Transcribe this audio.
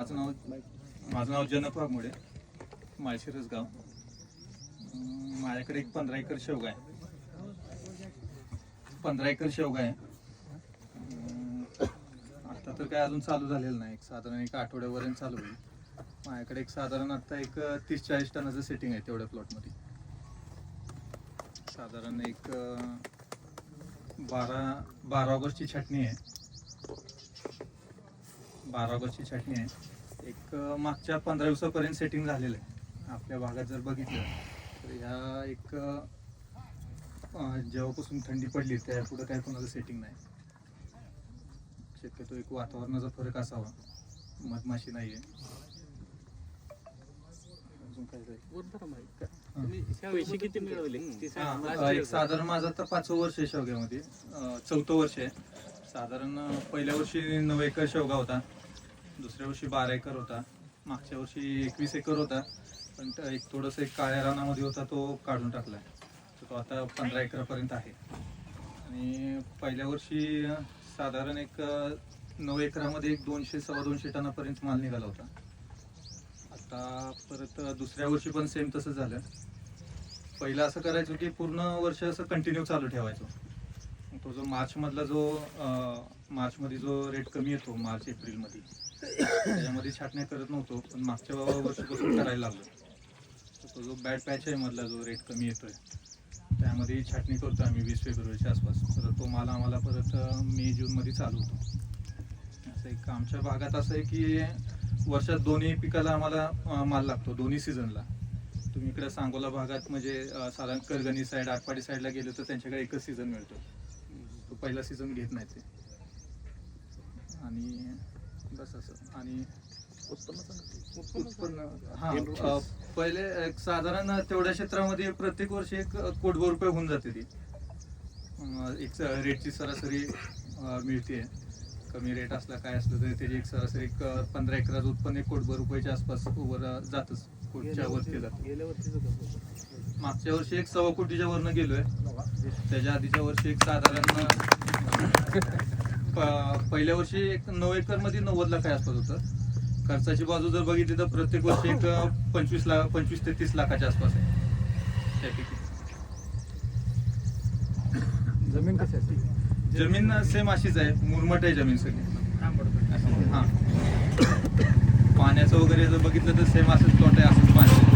माझं नाव माझं नाव जनक वाघमोडे माळशिरस गाव. माझ्याकडे एक पंधरा एकर शेवगा आहे. पंधरा एकर शेवगा आहे. आता तर काय अजून चालू झालेलं नाही. एक साधारण एक आठवड्यापर्यंत चालू होईल. माझ्याकडे एक साधारण आता एक तीस चाळीस टनाचं सेटिंग आहे तेवढ्या प्लॉटमध्ये साधारण एक बारा बारा ऑगस्टची छाटणी आहे. बारा ऑगस्टची छाटणी आहे. एक मागच्या पंधरा दिवसापर्यंत सेटिंग झालेलं आहे. आपल्या भागात जर बघितलं तर ह्या एक जेव्हापासून थंडी पडली त्या पुढे काय कोणाचं सेटिंग नाही. शक्यतो एक वातावरणाचा फरक असावा. मधमाशी? तुम्ही ह्यावेळी किती मिळवले? एक साधारण माझं आता पाचवं वर्ष आहे शेवग्यामध्ये. चौथं वर्ष आहे. साधारण पहिल्या वर्षी नऊ एकर शेवगा होता. दुसऱ्या वर्षी बारा एकर होता. मागच्या वर्षी एकवीस एकर होता. पण त- एक थोडंसं एक काळ्या रानामध्ये होता तो काढून टाकलाय. तर तो आता पंधरा एकरापर्यंत आहे. आणि पहिल्या वर्षी अं, साधारण एक अं, नऊ एकरामध्ये एक दोनशे सव्वा दोनशे टनापर्यंत माल निघाला होता. आता परत दुसऱ्या वर्षी पण सेम तसं झालं. पहिलं असं करायचो की पूर्ण वर्ष असं कंटिन्यू चालू ठेवायचो. तो जो मार्च मधला जो मार्च मध्ये जो रेट कमी येतो मार्च एप्रिलमध्ये त्याच्यामध्ये छाटण्या करत नव्हतो पण मागच्या वर्षापासून करायला लागलो. तो जो बॅड पॅच आहे मधला जो रेट कमी येतोय त्यामध्ये छाटणी करतो आम्ही वीस फेब्रुवारीच्या आसपास. परत तो माल आम्हाला परत मे जून मध्ये चालू होतो. असं एक आमच्या भागात असं आहे की वर्षात दोन्ही पिकाला आम्हाला माल लागतो दोन्ही सीझनला तुम्ही इकडे सांगोला भागात म्हणजे साधारण करगणी साईड आटपाडी साईडला गेलो तर त्यांच्याकडे एकच सीझन मिळतो. तो पहिला सीझन घेत नाही ते. आणि बस असं. आणि उत्पन्न हा अं, पहिले एक साधारण तेवढ्या क्षेत्रामध्ये प्रत्येक वर्षी एक कोटभर रुपये होऊन जाते ती. अं, एक रेटची सरासरी मिळते कमी रेट असला काय असलं तरी त्याची एक सरासरी एक पंधरा एकराचं उत्पन्न एक कोटभर रुपयाच्या आसपास वर जातच. कोटच्या वरती जात. मागच्या वर्षी एक सव्वा कोटीच्या वरनं गेलोय. त्याच्या आधीच्या वर्षी एक साधारण पहिल्या वर्षी एक नऊ एकरमध्ये नव्वद लाख आसपास होतं. खर्चाची बाजू जर बघितली तर प्रत्येक वर्षी एक पंचवीस लाख पंचवीस ते तीस लाखाच्या आसपास आहे. त्यापैकी. जमीन कशाची? जमीन सेम अशीच आहे. मुरमट आहे जमीन सगळी. हा. पाण्याचं वगैरे जर बघितलं तर सेम असंच प्लॉट आहे असंच पाणी.